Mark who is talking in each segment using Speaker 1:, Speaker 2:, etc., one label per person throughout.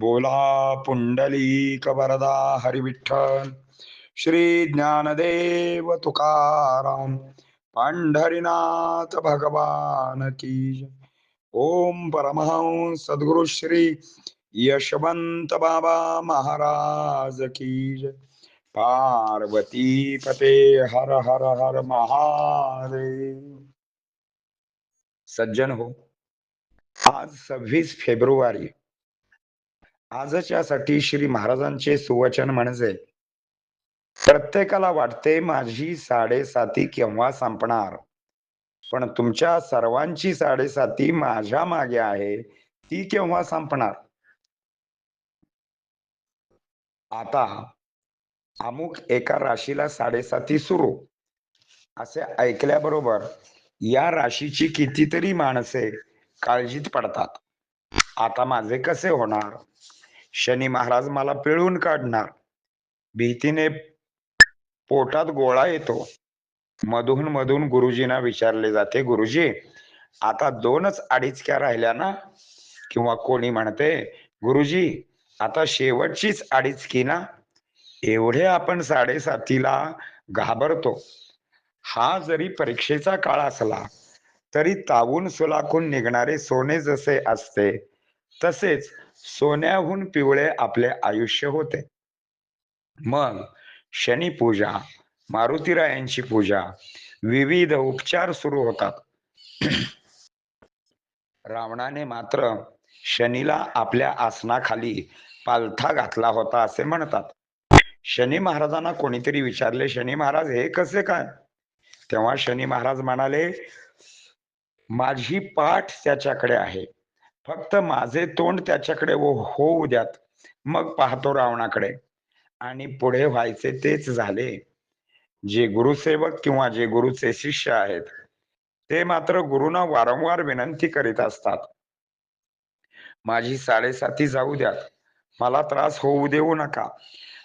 Speaker 1: बोला पुंडलिक वरदा हरिविठ्ठल। श्री ज्ञानदेव तुकाराम पांढरीनाथ भगवान की ओम परमहंस सद्गुरु श्री यशवंत बाबा महाराज की पार्वती पते हर हर हर महादेव। सज्जन हो आज सव्वीस फेब्रुवारी आजच्यासाठी श्री महाराजांचे सुवचन म्हणजे प्रत्येकाला वाटते माझी साडेसाती केव्हा संपणार? पण तुमच्या सर्वांची साडेसाती माझ्या मागे आहे ती केव्हा संपणार? आता अमुक एका राशीला साडेसाती सुरू. असे ऐकल्याबरोबर या राशीची कितीतरी माणसे काळजीत पडतात. आता माझे कसे होणार? शनी महाराज मला पिळून काढणार. भीतीने पोटात गोळा येतो. मधून मधून गुरुजींना विचारले जाते गुरुजी आता दोनच अडीचक्या राहिल्या ना? किंवा कोणी म्हणते गुरुजी आता शेवटचीच अडीचकी ना? एवढे आपण साडेसातीला घाबरतो. हा जरी परीक्षेचा काळ असला तरी तावून सुलाखून निघणारे सोने जसे असते तसेच सोन्याहून पिवळे आपले आयुष्य होते. मग शनी पूजा मारुतीरायांची पूजा विविध उपचार सुरू होतात. रावणाने मात्र शनीला आपल्या आसनाखाली पालथा घातला होता असे म्हणतात. शनी महाराजांना कोणीतरी विचारले शनी महाराज हे कसे काय? तेव्हा शनी महाराज म्हणाले माझी पाठ त्याच्याकडे आहे. फक्त माझे तोंड त्याच्याकडे हो, होऊ द्यात. मग पाहतो रावणाकडे. आणि पुढे व्हायचे तेच झाले. जे गुरुसेवक किंवा जे गुरुचे शिष्य आहेत ते मात्र गुरुना वारंवार विनंती करीत असतात. माझी साडेसाती जाऊ द्यात. मला त्रास होऊ देऊ नका.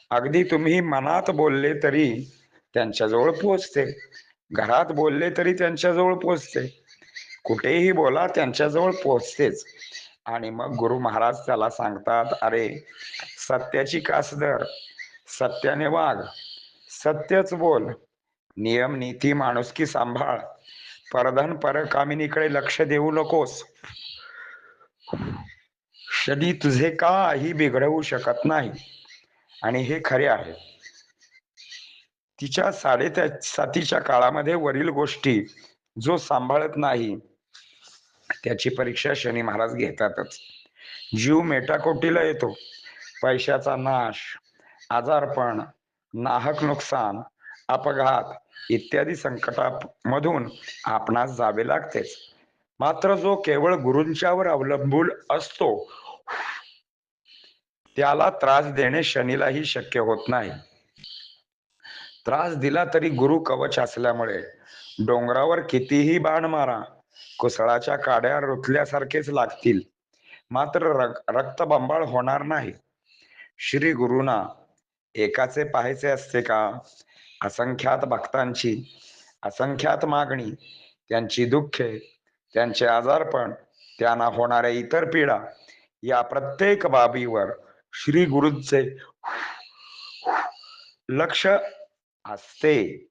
Speaker 1: अगदी तुम्ही मनात बोलले तरी त्यांच्याजवळ पोचते. घरात बोलले तरी त्यांच्याजवळ पोचते. कुठेही बोला त्यांच्याजवळ पोहोचतेच. आणि मग गुरु महाराज त्याला सांगतात अरे सत्याची कासदर सत्याने वाघ सत्यच बोल नियम नीती माणुसकी सांभाळ परधन परकामिनीकडे लक्ष देऊ नकोस. शनी तुझे काही बिघडवू शकत नाही. आणि हे खरे आहे. तिच्या साडे सातीच्या काळामध्ये वरील गोष्टी जो सांभाळत नाही त्याची परीक्षा शनी महाराज घेतातच. जीव मेटाकोटीला येतो. पैशाचा नाश आजारपण नाहक नुकसान अपघात इत्यादी संकटामधून आपणास जावे लागतेच. मात्र जो केवळ गुरूंच्यावर अवलंबून असतो त्याला त्रास देणे शनीलाही शक्य होत नाही. त्रास दिला तरी गुरु कवच असल्यामुळे डोंगरावर कितीही बाण मारा कुसळाच्या काड्या रुतल्यासारखेच लागतील. मात्र रक्तबंबाळ होणार नाही. श्री गुरुना एकाचे पाहायचे असते का? असंख्यात भक्तांची असंख्यात मागणी त्यांची दुःखे त्यांचे आजारपण त्यांना होणाऱ्या इतर पीडा या प्रत्येक बाबीवर श्री गुरुचे लक्ष असते.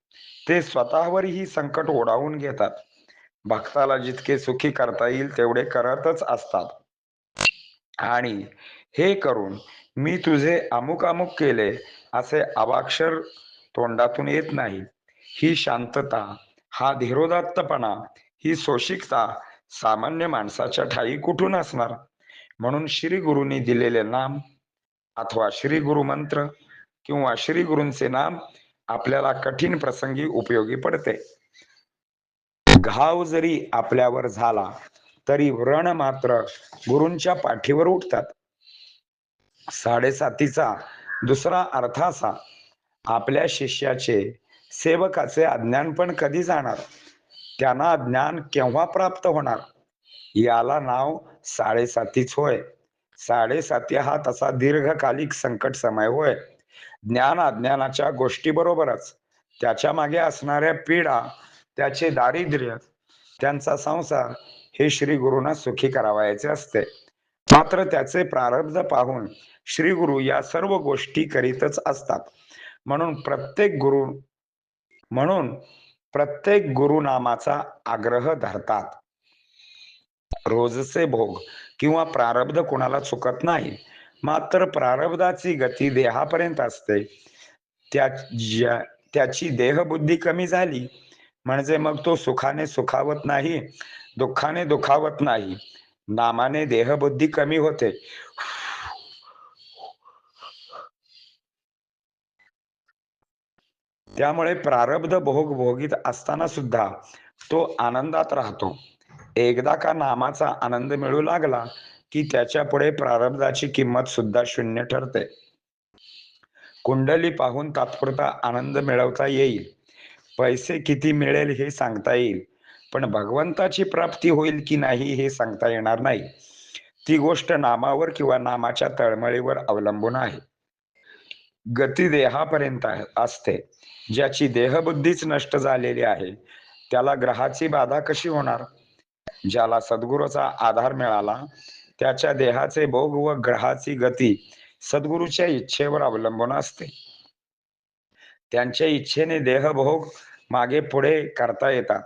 Speaker 1: ते स्वतःवर ही संकट ओढावून घेतात. भक्ताला जितके सुखी करता येईल तेवढे करतच असतात. आणि हे करून मी तुझे अमुक अमुक केले असे अवाक्षर तोंडातून येत नाही. ही शांतता हा धीरोदात्तपणा ही सोशिकता सामान्य माणसाच्या ठाई कुठून असणार? म्हणून श्री गुरुंनी दिलेले नाम अथवा श्री गुरु मंत्र किंवा श्री गुरूंचे नाम आपल्याला कठीण प्रसंगी उपयोगी पडते. घाव जरी आपल्यावर झाला तरी व्रण मात्र गुरूंच्या पाठीवर उठतात. साडेसातीचा दुसरा अर्थ असा आपल्या शिष्याचे सेवकाचे अज्ञान पण कधी जाणार? त्यांना ज्ञान केव्हा प्राप्त होणार? याला नाव साडेसातीच होय. साडेसाती हा तसा दीर्घकालिक संकट समय होय. ज्ञान अज्ञानाच्या गोष्टी बरोबरच. त्याच्यामागे असणाऱ्या पीडा त्याचे दारिद्र्य त्यांचा संसार हे श्री गुरुना सुखी करावायचे असते. मात्र त्याचे प्रारब्ध पाहून श्री गुरु या सर्व गोष्टी करीतच असतात. म्हणून प्रत्येक गुरु म्हणून प्रत्येक गुरुनामाचा आग्रह धरतात. रोजचे भोग किंवा प्रारब्ध कुणाला चुकत नाही मात्र प्रारब्धाची गती देहापर्यंत असते. त्या ज्या त्याची देहबुद्धी कमी झाली म्हणजे मग तो सुखाने सुखावत नाही दुःखाने दुखावत नाही. नामाने देहबुद्धी कमी होते. त्यामुळे प्रारब्ध भोग भोगीत असताना सुद्धा तो आनंदात राहतो. एकदा का नामाचा आनंद मिळू लागला की त्याच्या पुढे प्रारब्धाची किंमत सुद्धा शून्य ठरते. कुंडली पाहून तात्पुरता आनंद मिळवता येईल. पैसे किती मिळेल हे सांगता येईल. पण भगवंताची प्राप्ती होईल की नाही हे सांगता येणार नाही. ती गोष्ट नामावर किंवा नामाच्या तळमळीवर अवलंबून आहे. गती देहापर्यंत असते. ज्याची देहबुद्धीच नष्ट झालेली आहे त्याला ग्रहाची बाधा कशी होणार? ज्याला सद्गुरूचा आधार मिळाला त्याच्या देहाचे भोग व ग्रहाची गती सद्गुरूच्या इच्छेवर अवलंबून असते. त्यांच्या इच्छेने देहभोग मागे पुढे करता येतात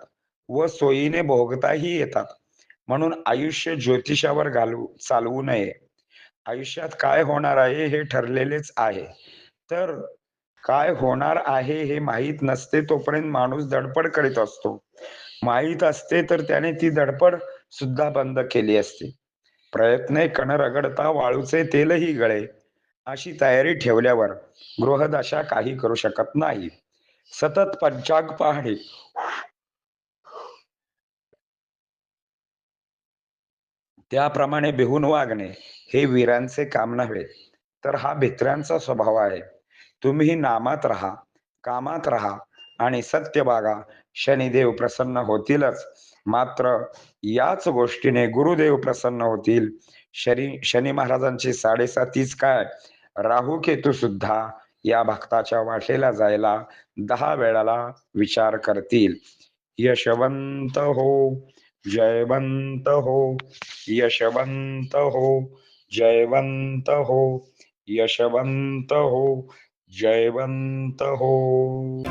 Speaker 1: व सोयीने भोगताही येतात. म्हणून आयुष्य ज्योतिषावर घालू चालवू नये. आयुष्यात काय होणार आहे हे ठरलेलेच आहे. तर काय होणार आहे हे माहीत नसते तोपर्यंत माणूस धडपड करीत असतो. माहीत असते तर त्याने ती धडपड सुद्धा बंद केली असते. प्रयत्ने कण रगडता वाळूचे तेलही गळे. अशी तयारी ठेवल्यावर गृहदशा काही करू शकत नाही. सतत पंचाग पाहणे. त्याप्रमाणे बिहून वागणे हे वीरांचे काम नव्हे तर हा भित्रांचा स्वभाव आहे. तुम्ही नामात राहा कामात राहा आणि सत्य बागा. शनिदेव प्रसन्न होतीलच. मात्र याच गोष्टीने गुरुदेव प्रसन्न होतील. शनी शनी महाराजांची साडेसातीच काय? राहू केतू सुद्धा या भक्ताच्या वाटेला जायला दहा वेळाला विचार करतील. यशवंत हो जयवंत हो यशवंत हो जयवंत हो यशवंत हो जयवंत हो.